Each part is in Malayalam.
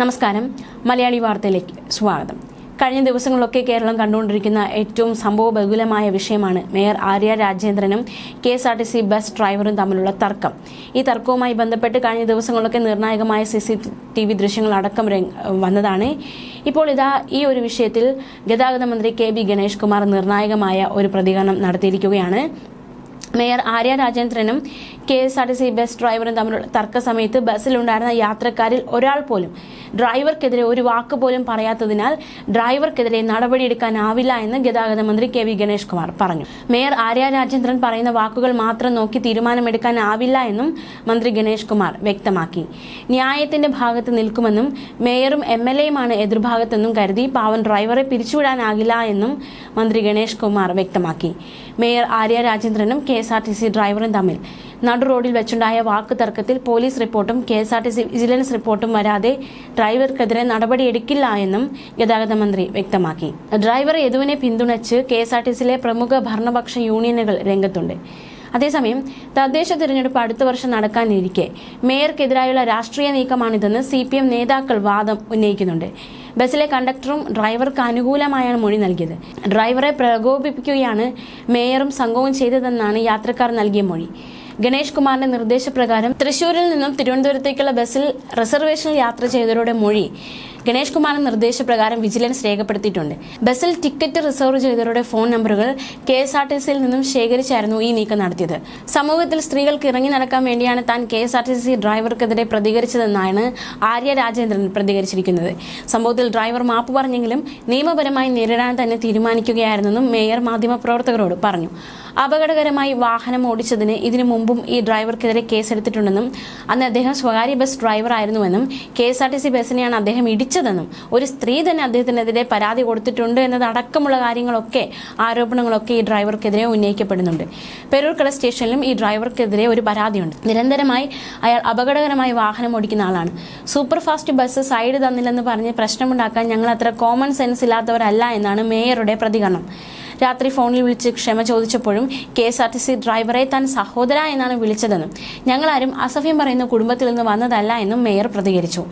നമസ്കാരം. മലയാളി വാർത്തയിലേക്ക് സ്വാഗതം. കഴിഞ്ഞ ദിവസങ്ങളിലൊക്കെ കേരളം കണ്ടുകൊണ്ടിരിക്കുന്ന ഏറ്റവും സംഭവബഹുലമായ വിഷയമാണ് mayor Arya രാജേന്ദ്രനും K S R T C bus ഡ്രൈവറും തമ്മിലുള്ള തർക്കം. ഈ തർക്കവുമായി ബന്ധപ്പെട്ട് കഴിഞ്ഞ ദിവസങ്ങളിലൊക്കെ നിർണായകമായ സി സി ടി വി ദൃശ്യങ്ങൾ അടക്കം വന്നതാണ്. ഇപ്പോൾ ഇതാ ഈ ഒരു വിഷയത്തിൽ ഗതാഗത മന്ത്രി കെ ബി ഗണേഷ് കുമാർ നിർണായകമായ ഒരു പ്രതികരണം നടത്തിയിരിക്കുകയാണ്. Mayor Arya രാജേന്ദ്രനും K S R T C bus ഡ്രൈവറും തമ്മിലുള്ള തർക്ക സമയത്ത് ബസ്സിലുണ്ടായിരുന്ന യാത്രക്കാരിൽ ഒരാൾ പോലും ഡ്രൈവർക്കെതിരെ ഒരു വാക്ക് പോലും പറയാത്തതിനാൽ ഡ്രൈവർക്കെതിരെ നടപടിയെടുക്കാനാവില്ല എന്ന് ഗതാഗത മന്ത്രി കെ വി ഗണേഷ് കുമാർ പറഞ്ഞു. മേയർ ആര്യ രാജേന്ദ്രൻ പറയുന്ന വാക്കുകൾ മാത്രം നോക്കി തീരുമാനമെടുക്കാനാവില്ല എന്നും മന്ത്രി ഗണേഷ് കുമാർ വ്യക്തമാക്കി. ന്യായത്തിന്റെ ഭാഗത്ത് നിൽക്കുമെന്നും മേയറും എം എൽ എയുമാണ് എതിർഭാഗത്തെന്നും കരുതി പാവൻ ഡ്രൈവറെ പിരിച്ചുവിടാനാകില്ല എന്നും മന്ത്രി ഗണേഷ് കുമാർ വ്യക്തമാക്കി. Mayor Arya രാജേന്ദ്രനും K S R T C ഡ്രൈവറും തമ്മിൽ നടു റോഡിൽ വെച്ചുണ്ടായ വാക്ക് തർക്കത്തിൽ പോലീസ് റിപ്പോർട്ടും K S R T C vigilance റിപ്പോർട്ടും വരാതെ ഡ്രൈവർക്കെതിരെ നടപടിയെടുക്കില്ല എന്നും ഗതാഗത മന്ത്രി വ്യക്തമാക്കി. ഡ്രൈവർ യദുവിനെ പിന്തുണച്ച് കെ എസ് ആർ ടി സിയിലെ പ്രമുഖ ഭരണപക്ഷ യൂണിയനുകൾ രംഗത്തുണ്ട്. അതേസമയം തദ്ദേശ തിരഞ്ഞെടുപ്പ് അടുത്ത വർഷം നടക്കാനിരിക്കെ മേയർക്കെതിരായുള്ള രാഷ്ട്രീയ നീക്കമാണിതെന്ന് സി പി എം നേതാക്കൾ വാദം ഉന്നയിക്കുന്നുണ്ട്. ബസ്സിലെ കണ്ടക്ടറും ഡ്രൈവർക്ക് അനുകൂലമായാണ് മൊഴി നൽകിയത്. ഡ്രൈവറെ പ്രകോപിപ്പിക്കുകയാണ് മേയറും സംഘവും ചെയ്തതെന്നാണ് യാത്രക്കാർ നൽകിയ മൊഴി. ഗണേഷ് കുമാറിന്റെ നിർദ്ദേശപ്രകാരം തൃശൂരിൽ നിന്നും തിരുവനന്തപുരത്തേക്കുള്ള ബസ്സിൽ റിസർവേഷനിൽ യാത്ര ചെയ്തവരുടെ മൊഴി ഗണേഷ് കുമാറിന്റെ നിർദ്ദേശപ്രകാരം വിജിലൻസ് രേഖപ്പെടുത്തിയിട്ടുണ്ട്. ബസ്സിൽ ടിക്കറ്റ് റിസർവ് ചെയ്തവരുടെ ഫോൺ നമ്പറുകൾ കെ എസ് ആർ ടി സിയിൽ നിന്നും ശേഖരിച്ചായിരുന്നു ഈ നീക്കം നടത്തിയത്. സമൂഹത്തിൽ സ്ത്രീകൾക്ക് ഇറങ്ങി നടക്കാൻ വേണ്ടിയാണ് താൻ K S R T C ഡ്രൈവർക്കെതിരെ പ്രതികരിച്ചതെന്നാണ് ആര്യ രാജേന്ദ്രൻ പ്രതികരിച്ചിരിക്കുന്നത്. സംഭവത്തിൽ ഡ്രൈവർ മാപ്പ് പറഞ്ഞെങ്കിലും നിയമപരമായി നേരിടാൻ തന്നെ തീരുമാനിക്കുകയായിരുന്നെന്നും മേയർ മാധ്യമപ്രവർത്തകരോട് പറഞ്ഞു. അപകടകരമായി വാഹനം ഓടിച്ചതിന് ഇതിനു മുമ്പും ഈ ഡ്രൈവർക്കെതിരെ കേസെടുത്തിട്ടുണ്ടെന്നും അന്ന് അദ്ദേഹം സ്വകാര്യ bus driver ആയിരുന്നുവെന്നും K S R T C ബസ്സിനെയാണ് അദ്ദേഹം ഇടിച്ചതെന്നും ഒരു സ്ത്രീ തന്നെ അദ്ദേഹത്തിനെതിരെ പരാതി കൊടുത്തിട്ടുണ്ട് എന്നതടക്കമുള്ള കാര്യങ്ങളൊക്കെ ആരോപണങ്ങളൊക്കെ ഈ ഡ്രൈവർക്കെതിരെ ഉന്നയിക്കപ്പെടുന്നുണ്ട്. പെരൂർക്കട സ്റ്റേഷനിലും ഈ ഡ്രൈവർക്കെതിരെ ഒരു പരാതിയുണ്ട്. നിരന്തരമായി അയാൾ അപകടകരമായി വാഹനം ഓടിക്കുന്ന ആളാണ്. സൂപ്പർ ഫാസ്റ്റ് ബസ് സൈഡ് തന്നില്ലെന്ന് പറഞ്ഞ് പ്രശ്നമുണ്ടാക്കാൻ ഞങ്ങൾ അത്ര കോമൺ സെൻസ് ഇല്ലാത്തവരല്ല എന്നാണ് മേയറുടെ പ്രതികരണം. രാത്രി ഫോണിൽ വിളിച്ച് ക്ഷമ ചോദിച്ചപ്പോഴും K S R T C ഡ്രൈവറെ താൻ സഹോദര എന്നാണ് വിളിച്ചതെന്നും ഞങ്ങളാരും അസഭ്യം പറയുന്ന കുടുംബത്തിൽ നിന്ന് വന്നതല്ല എന്നും മേയർ പ്രതികരിച്ചു.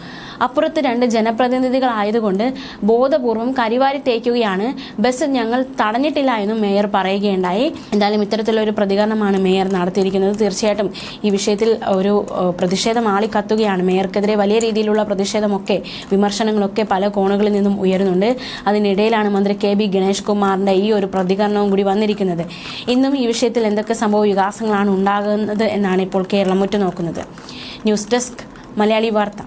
അപ്പുറത്ത് രണ്ട് ജനപ്രതിനിധികളായതുകൊണ്ട് ബോധപൂർവം കരിവാരി തേക്കുകയാണ്. ബസ് ഞങ്ങൾ തടഞ്ഞിട്ടില്ല എന്നും മേയർ പറയുകയുണ്ടായി. എന്തായാലും ഇത്തരത്തിലൊരു പ്രതികരണമാണ് മേയർ നടത്തിയിരിക്കുന്നത്. തീർച്ചയായിട്ടും ഈ വിഷയത്തിൽ ഒരു പ്രതിഷേധം ആളിക്കത്തുകയാണ് മേയർക്കെതിരെ വലിയ രീതിയിലുള്ള പ്രതിഷേധമൊക്കെ വിമർശനങ്ങളൊക്കെ പല കോണുകളിൽ നിന്നും ഉയരുന്നുണ്ട്. അതിനിടയിലാണ് മന്ത്രി കെ ബി ഗണേഷ് കുമാറിന്റെ ഈ ഒരു പ്രതികരണവും കൂടി വന്നിരിക്കുന്നത്. ഇന്നും ഈ വിഷയത്തിൽ എന്തൊക്കെ സംഭവ വികാസങ്ങളാണ് ഉണ്ടാകുന്നത് എന്നാണ് ഇപ്പോൾ കേരളം ഉറ്റുനോക്കുന്നത്. ന്യൂസ് ഡെസ്ക് മലയാളി വാർത്ത.